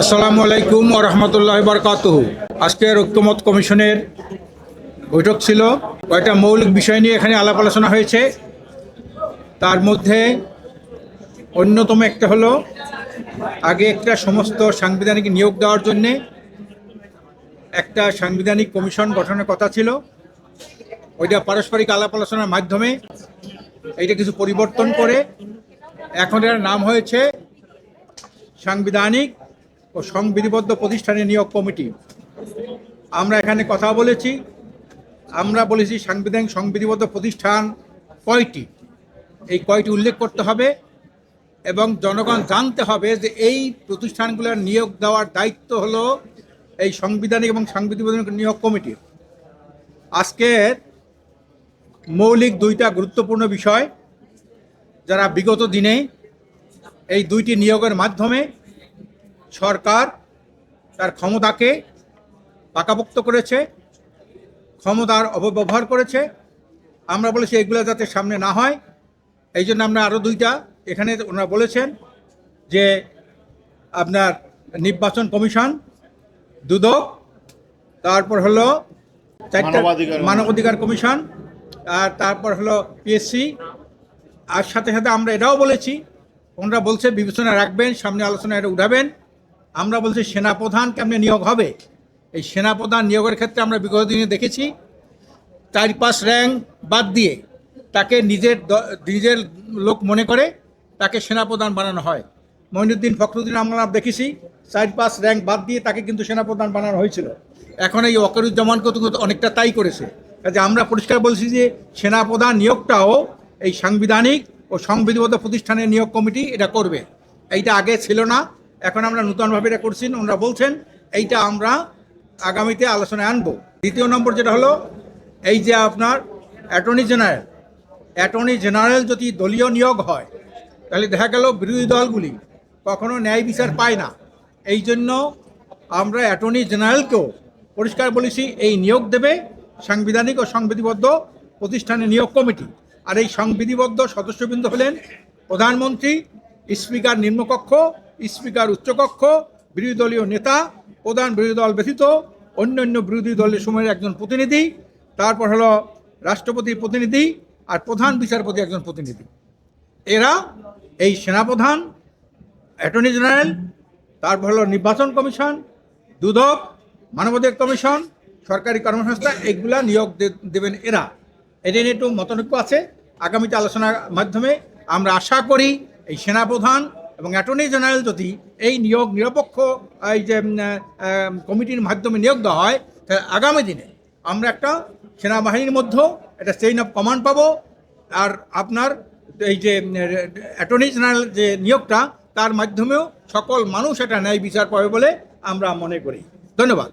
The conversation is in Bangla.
আসসালামু আলাইকুম ও রহমতুল্লাহ বরকাত আজকের ঐক্যমত কমিশনের বৈঠক ছিল। কয়েকটা মৌলিক বিষয় নিয়ে এখানে আলাপ আলোচনা হয়েছে। তার মধ্যে অন্যতম একটা হলো, আগে একটা সমস্ত সাংবিধানিক নিয়োগ দেওয়ার জন্যে একটা সাংবিধানিক কমিশন গঠনের কথা ছিল। ওইটা পারস্পরিক আলাপ আলোচনার মাধ্যমে এইটা কিছু পরিবর্তন করে এখন এর নাম হয়েছে সাংবিধানিক ও সংবিধিবদ্ধ প্রতিষ্ঠানের নিয়োগ কমিটি। আমরা এখানে কথা বলেছি। আমরা বলেছি সাংবিধানিক সংবিধিবদ্ধ প্রতিষ্ঠান কয়টি? এই কয়টি উল্লেখ করতে হবে এবং জনগণ জানতে হবে যে এই প্রতিষ্ঠানগুলোর নিয়োগ দেওয়ার দায়িত্ব হলো এই সাংবিধানিক এবং সংবিধিবদ্ধ নিয়োগ কমিটির আজকের মৌলিক দুইটা গুরুত্বপূর্ণ বিষয় যারা বিগত দিনে এই দুইটি নিয়োগের মাধ্যমে সরকার তার ক্ষমতাকে পাকাপোক্ত করেছে ক্ষমতার অপব্যবহার করেছে। আমরা বলেছি এগুলো যাতে সামনে না হয়। এই জন্য আমরা আরও দুইটা এখানে ওনারা বলেছেন যে আপনার নির্বাচন কমিশন দুদক তারপর হলো চারটা মানবাধিকার। মানবাধিকার কমিশন আর তারপর হলো পিএসসি। আর সাথে সাথে আমরা এটাও বলেছি ওনারা বলছে বিবেচনা রাখবেন সামনে আলোচনা এটা উঠাবেন। আমরা বলছি সেনাপ্রধান কেমনে নিয়োগ হবে? এই সেনাপ্রধান নিয়োগের ক্ষেত্রে আমরা বিগত দিনে দেখেছি চার পাঁচ র্যাঙ্ক বাদ দিয়ে তাকে নিজের নিজের লোক মনে করে তাকে সেনাপ্রধান বানানো হয়। মঈনুদ্দিন ফখরুদ্দিন আমরা দেখেছি চার পাঁচ র্যাঙ্ক বাদ দিয়ে তাকে কিন্তু সেনাপ্রধান বানানো হয়েছিল। এখন এই অকরুজ্জামানকে তো অনেকটা তাই করেছে। কাজে আমরা পরিষ্কার বলছি যে সেনাপ্রধান নিয়োগটাও এই সাংবিধানিক ও সংবিধিবদ্ধ প্রতিষ্ঠানের নিয়োগ কমিটি এটা করবে। এইটা আগে ছিল না এখন আমরা নূতনভাবে এটা করছি, ওনারা বলছেন, এইটা আমরা আগামীতে আলোচনায় আনব। দ্বিতীয় নম্বর যেটা হলো, এই যে আপনার অ্যাটর্নি জেনারেল অ্যাটর্নি জেনারেল যদি দলীয় নিয়োগ হয়, তাহলে দেখা গেল বিরোধী দলগুলি কখনো ন্যায় বিচার পায় না। এই জন্য আমরা অ্যাটর্নি জেনারেলকেও পরিষ্কার বলেছি, এই নিয়োগ দেবে সাংবিধানিক ও সংবিধিবদ্ধ প্রতিষ্ঠানের নিয়োগ কমিটি। আর এই সংবিধিবদ্ধ সদস্যবৃন্দ হলেন প্রধানমন্ত্রী, স্পিকার নিম্নকক্ষ স্পিকার, উচ্চকক্ষ, বিরোধী দলীয় নেতা, প্রধান বিরোধী দল ব্যতীত অন্যান্য বিরোধী দলের সময়ের একজন প্রতিনিধি, তারপর হলো রাষ্ট্রপতির প্রতিনিধি আর প্রধান বিচারপতি একজন প্রতিনিধি। এরা এই সেনাপ্রধান, অ্যাটর্নি জেনারেল, তারপর হলো নির্বাচন কমিশন, দুদক, মানবাধিকার কমিশন, সরকারি কর্মসংস্থা, এগুলা নিয়োগ দেবেন এরা। এটা নিয়ে একটু মতনৈক্য আছে। আগামীতে আলোচনার মাধ্যমে আমরা আশা করি এই সেনাপ্রধান এবং অ্যাটর্নি জেনারেল যদি এই নিয়োগ নিরপেক্ষ, এই যে কমিটির মাধ্যমে নিয়োগ দেওয়া হয় তাহলে আগামী দিনে আমরা একটা সেনাবাহিনীর মধ্যেও একটা চেইন অফ কমান্ড পাবো। আর আপনার এই যে অ্যাটর্নি জেনারেল যে নিয়োগটা, তার মাধ্যমেও সকল মানুষ এটা ন্যায় বিচার পাবে বলে আমরা মনে করি। ধন্যবাদ।